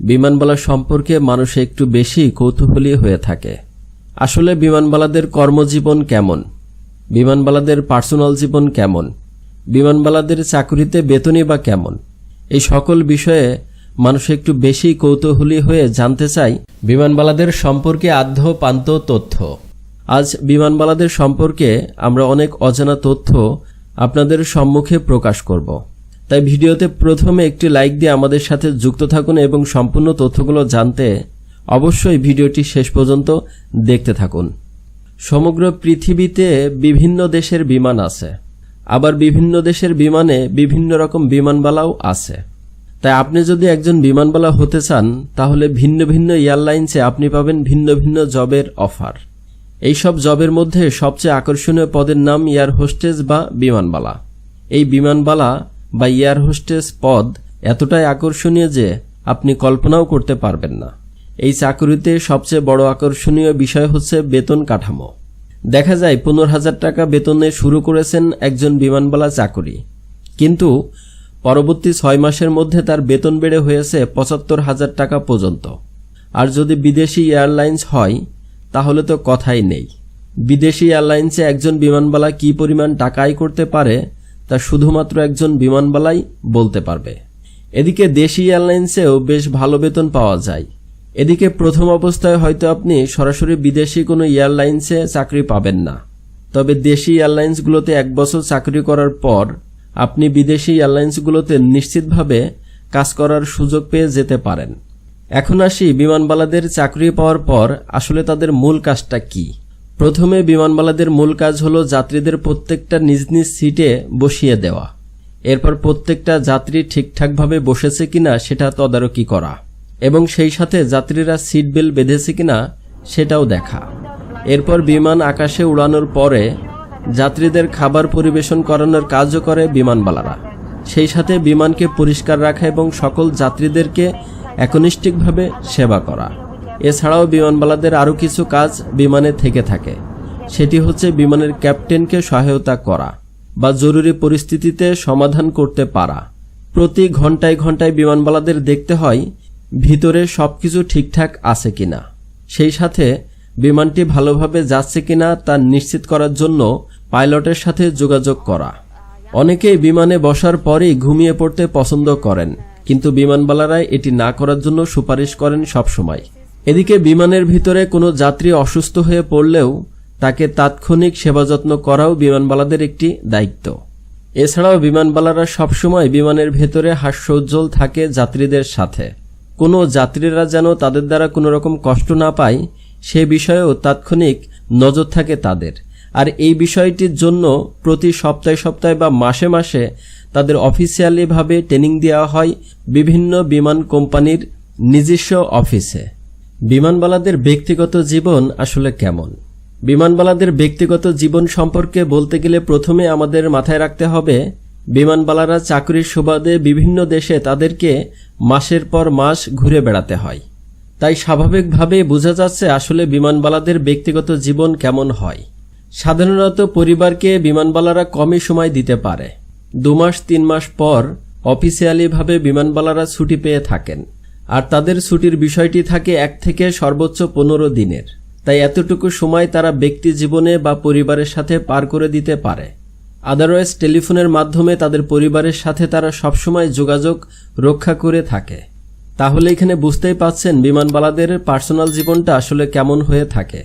বিমানবালা সম্পর্কে মানুষ একটু বেশি কৌতূহলী হয়ে থাকে। আসলে বিমানবালাদের কর্মজীবন কেমন? বিমানবালাদের পার্সোনাল জীবন কেমন? বিমানবালাদের চাকুরিতে বেতনই বা কেমন? এই সকল বিষয়ে মানুষ একটু বেশি কৌতূহলী হয়ে জানতে চায় বিমানবালাদের সম্পর্কে আধ্য পান্ত তথ্য। আজ বিমানবালাদের সম্পর্কে আমরা অনেক অজানা তথ্য আপনাদের সম্মুখে প্রকাশ করব। তাই ভিডিওতে প্রথমে একটি লাইক দিয়ে আমাদের সাথে যুক্ত থাকুন এবং সম্পূর্ণ তথ্যগুলো জানতে অবশ্যই ভিডিওটি শেষ পর্যন্ত দেখতে থাকুন। সমগ্র পৃথিবীতে বিভিন্ন দেশের বিমান আছে। আবার বিভিন্ন দেশের বিমানে বিভিন্ন রকম বিমানবালাও আছে। তাই আপনি যদি একজন বিমানবালা হতে চান, তাহলে ভিন্ন ভিন্ন এয়ারলাইন্সে আপনি পাবেন ভিন্ন ভিন্ন জবের অফার। এই সব জবের মধ্যে সবচেয়ে আকর্ষণীয় পদের নাম এয়ার হোস্টেস বা বিমানবালা। এই বিমানবালা বা এয়ার হোস্টেস পদ এতটাই আকর্ষণীয় যে আপনি কল্পনাও করতে পারবেন না। এই চাকরিতে সবচেয়ে বড় আকর্ষণীয় বিষয় হচ্ছে বেতন কাঠামো। দেখা যায় পনেরো হাজার টাকা বেতনে শুরু করেছেন একজন বিমানবালা চাকরি। কিন্তু পরবর্তী ছয় মাসের মধ্যে তার বেতন বেড়ে হয়েছে পঁচাত্তর হাজার টাকা পর্যন্ত। আর যদি বিদেশি এয়ারলাইন্স হয়, তাহলে তো কথাই নেই। বিদেশি এয়ারলাইন্সে একজন বিমানবালা কি পরিমাণ টাকা আয় করতে পারে তা শুধুমাত্র একজন বিমানবালাই বলতে পারবে। এদিকে দেশি এয়ারলাইন্সেও বেশ ভালো বেতন পাওয়া যায়। এদিকে প্রথম অবস্থায় হয়তো আপনি সরাসরি বিদেশি কোনো এয়ারলাইন্সে চাকরি পাবেন না। তবে দেশি এয়ারলাইন্সগুলোতে এক বছর চাকরি করার পর আপনি বিদেশি এয়ারলাইন্সগুলোতে নিশ্চিতভাবে কাজ করার সুযোগ পেয়ে যেতে পারেন। এখন আসি বিমানবালাদের চাকরি পাওয়ার পর আসলে তাদের মূল কাজটা কি? প্রথমে বিমানবালাদের মূল কাজ হলো যাত্রীদের প্রত্যেকটা নিজ নিজ সিটে বসিয়ে দেওয়া। এরপর প্রত্যেকটা যাত্রী ঠিকঠাকভাবে বসেছে কিনা সেটা তদারকি করা এবং সেই সাথে যাত্রীরা সিট বেল্ট বেঁধেছে কিনা সেটাও দেখা। এরপর বিমান আকাশে উড়ানোর পরে যাত্রীদের খাবার পরিবেশন করানোর কাজও করে বিমানবালারা। সেই সাথে বিমানকে পরিষ্কার রাখা এবং সকল যাত্রীদেরকে একনিষ্ঠিকভাবে সেবা করা। এছাড়াও বিমানবালাদের আরও কিছু কাজ বিমানে থেকে থাকে। সেটি হচ্ছে বিমানের ক্যাপ্টেনকে সহায়তা করা বা জরুরি পরিস্থিতিতে সমাধান করতে পারা। প্রতি ঘন্টায় ঘন্টায় বিমানবালাদের দেখতে হয় ভিতরে সবকিছু ঠিকঠাক আছে কিনা। সেই সাথে বিমানটি ভালোভাবে যাচ্ছে কিনা তা নিশ্চিত করার জন্য পাইলটের সাথে যোগাযোগ করা। অনেকেই বিমানে বসার পরেই ঘুমিয়ে পড়তে পছন্দ করেন, কিন্তু বিমানবালারাই এটি না করার জন্য সুপারিশ করেন সবসময়। এদিকে বিমানের ভিতরে কোনো যাত্রী অসুস্থ হয়ে পড়লেও তাকে তাৎক্ষণিক সেবা যত্ন করাও বিমানবালাদের একটি দায়িত্ব। এছাড়াও বিমানবালারা সবসময় বিমানের ভেতরে হাস্যোজ্জ্বল থাকে যাত্রীদের সাথে। কোনো যাত্রীরা যেন তাদের দ্বারা কোনো রকম কষ্ট না পায়, সে বিষয়েও তাৎক্ষণিক নজর থাকে তাদের। আর এই বিষয়টির জন্য প্রতি সপ্তাহে সপ্তাহে বা মাসে মাসে তাদের অফিসিয়ালিভাবে ট্রেনিং দেওয়া হয় বিভিন্ন বিমান কোম্পানির নিজস্ব অফিসে। বিমানবালাদের ব্যক্তিগত জীবন আসলে কেমন? বিমানবালাদের ব্যক্তিগত জীবন সম্পর্কে বলতে গেলে প্রথমে আমাদের মাথায় রাখতে হবে, বিমানবালারা চাকরির সুবাদে বিভিন্ন দেশে তাদেরকে মাসের পর মাস ঘুরে বেড়াতে হয়। তাই স্বাভাবিকভাবে বোঝা যাচ্ছে আসলে বিমানবালাদের ব্যক্তিগত জীবন কেমন হয়। সাধারণত পরিবারকে বিমানবালারা কমই সময় দিতে পারে। দু মাস, তিন মাস পর অফিসিয়ালিভাবে বিমানবালারা ছুটি পেয়ে থাকেন। আর তাদের ছুটির বিষয়টি থাকে এক থেকে সর্বোচ্চ পনেরো দিনের। তাই এতটুকু সময় তারা ব্যক্তি জীবনে বা পরিবারের সাথে পার করে দিতে পারে। আদারওয়াইজ টেলিফোনের মাধ্যমে তাদের পরিবারের সাথে তারা সবসময় যোগাযোগ রক্ষা করে থাকে। তাহলে এখানে বুঝতেই পাচ্ছেন বিমানবালাদের পার্সোনাল জীবনটা আসলে কেমন হয়ে থাকে।